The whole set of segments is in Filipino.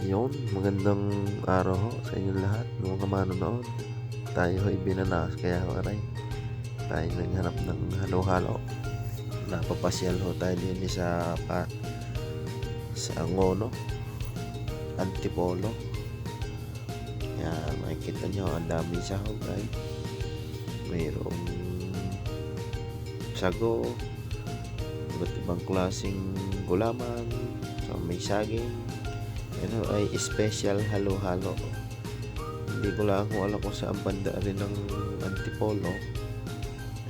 Yun, magandang araw ho sa inyo lahat, mga manonood. Tayo ay binanas, kaya aray, tayo naghanap ng halo-halo. Napapasyal ho tayo din sa pa, sa Angono, Antipolo. Kaya makikita nyo, ang dami sahog ay mayroong sago, iba't ibang klaseng gulaman, so may saging, ito ay special halo-halo. Hindi ko lang kung alam kung saan banda rin ng Antipolo.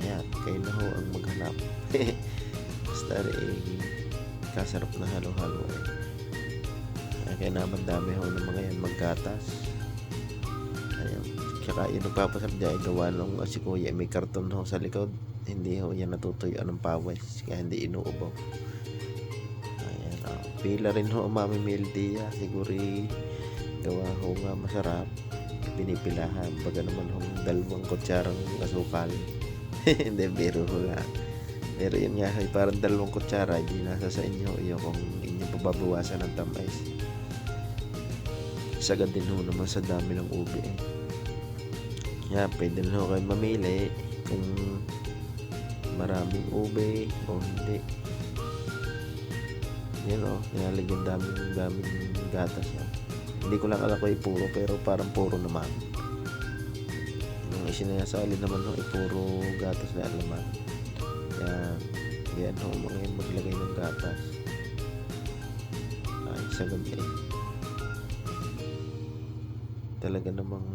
Ayan, kayo na ho ang maghanap. Basta rin kasarap na halo-halo eh. Ay, kaya naman dami ho ng mga yan maggatas. Ayan. Tsaka yung nagpapasarap dyan ay gawa nung si Kuya may karton ho sa likod. Hindi ho yan natutuyo ng pawis. Kaya hindi inuubaw. Pila rin ho Mami Mildia. Siguro eh, gawa ho nga masarap. Pinipilahan. Baga naman ho dalawang kutsarang asukal. Hindi, biro ho lang. Pero yun nga, ay parang dalawang kutsara, hindi nasa sa inyo iyo kung inyo pababawasan ng tamais. Sagad din ho naman sa dami ng ube. Eh. Kaya pwede ho kayo mamili kung maraming ube o hindi. Yan o, nilalagyan daming daming gatas yan. Hindi ko lang alam ko puro pero parang puro naman. Yung isinasali naman ho, puro gatas na alaman. Yan. Yan ho, mga yan maglagay ng gatas. Ay, sagad eh. Talaga namang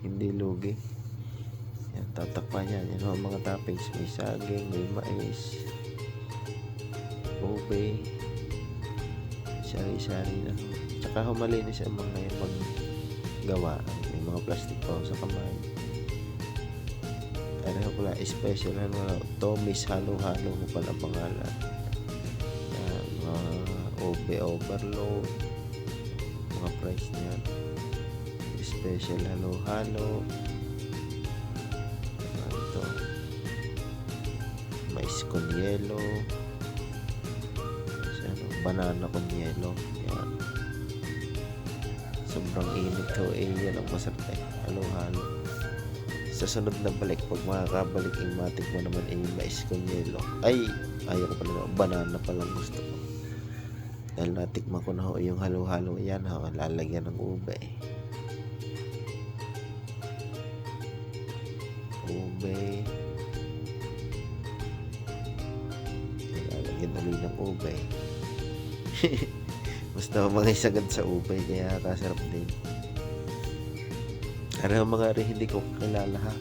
hindi lugi. Yan, tatakpan yan. Yan ho, ang mga toppings. May saging, may mais, ube, sari-sari na. Tsaka ho, malinis ang mga yan maggawa. May mga plastic pa sa kamay. Ano pala, special ano, Tommy's Halo-Halo mo pala pangalan. Yan, mga OB overload. Mga price niyan. Special halo-halo. Ano ito? Mais con yelo. Banana con yelo. Yan. Sobrang init to eh. Yan ang masarap eh. Halo-halo sa sunod na balik pag makakabalik yung matik mo naman ay mais con yelo ay ayaw ko pala na banana pa lang gusto ko dahil natikman ko na ho yung halo-halo yan ho lalagyan ng ube ube lalagyan ulit ng ube basta mga isagad sa ube kaya kasarap din. Ano ang mga rin hindi ko kilala ha?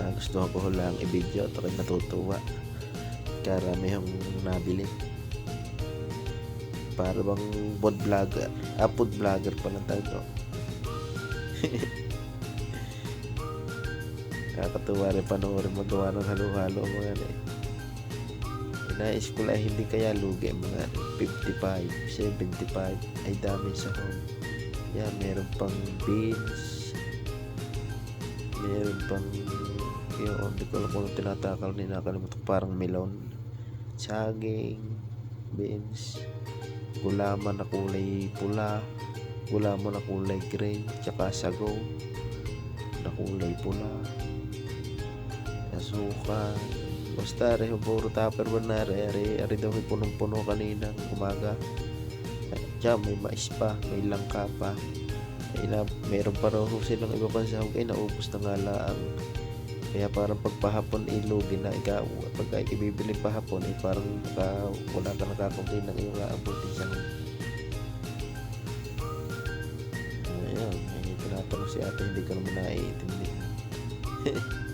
Na gusto ko lang i-video at ako'y natutuwa. Karami yung nabili. Para bang food vlogger ah food vlogger pa lang tayo kakatuwa rin panoorin magawa ng halo-halo mga eh inais ko lang hindi kaya lugi mga 55 75 ay dami sa home. Yan meron pang beans meron pang yung hindi ko alam kung tinatakal ni nakalimutan parang melon saging beans gulaman na kulay pula gulaman na kulay green tsaka sago na kulay pula asuka basta rin puro tupper ba na rin ari, ari daw may punong-puno kaninang umaga. Tsaka may mais pa may langka pa. Ay na, meron pa raw silang iba pa sa ay naubos na nga lang. Kaya parang pagpahapon ilugi na. Ikaw pag ibibili pa hapon ay parang baka wala ka nakakunti ng iyong aabutin sa ayun ay tinatanong si ate hindi ko naman naiintindi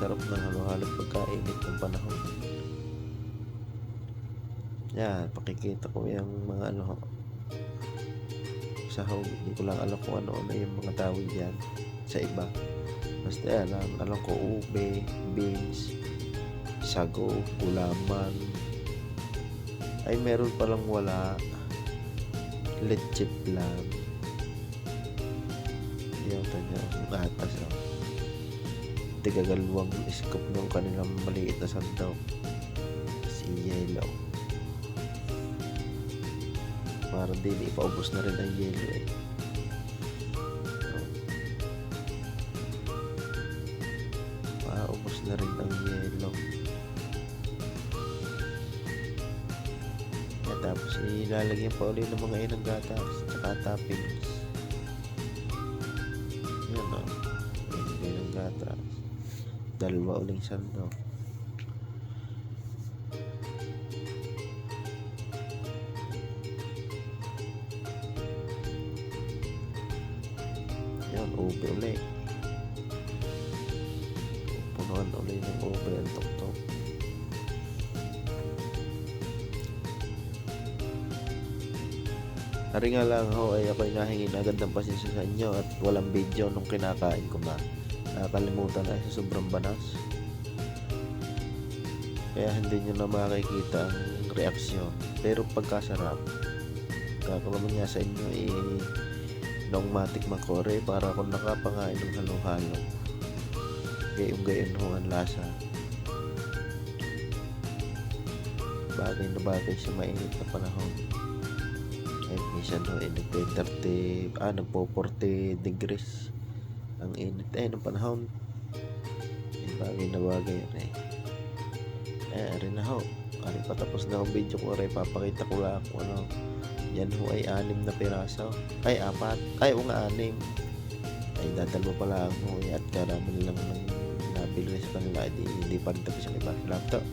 sarap ng halo-halo pagkainit ng panahon. Yan pakikita ko yung mga ano sahog hindi ko lang alam kung ano ano yung mga tawag yan sa iba. Basta yan alam, ko ube beans sago gulaman. Ay meron palang wala. Leche plan yan tanya gatas oh. Tigagalawang scoop ng kanilang maliit na sandaw. Si Yellow. Para din ipaubos na rin ang yellow eh. Paubos na rin ang yellow. At tapos ilalagyan pa ulit ng mga inang gatas tsaka toppings. Dalawa uling sando. Yan, ube ulit. Punuan ulit ng ube ang tuktok. Hari nga lang ho ay ako'y nahingin agad ng pasensya sa inyo at walang video nung kinakain ko na. Nakakalimutan ay sa sobrang banas. Kaya hindi nyo na makikita ang reaksyon. Pero pagkasarap, kakalaman nga sa inyo eh, nung matik makore para kung nakapangain ng halo-halo. Gayong gayon ho ang lasa. Bagay na bagay sa mainit na panahon. Kahit minsan ho, eh, nagpe-30, ah, nagpo-40 degrees ang init eh ng panahon. Eh, bagay na bagay yan eh. Eh, ari na ho. Ari patapos na ang video ko, ari papakita ko lang kung ano. Yan ho ay anim na piraso. Ay, apat. Ay, o nga, anim. Ay, dadalwa pa lang ho. At karami lang ng nabili sa kanila. Hindi pa rin tapos ang iba. Laptop.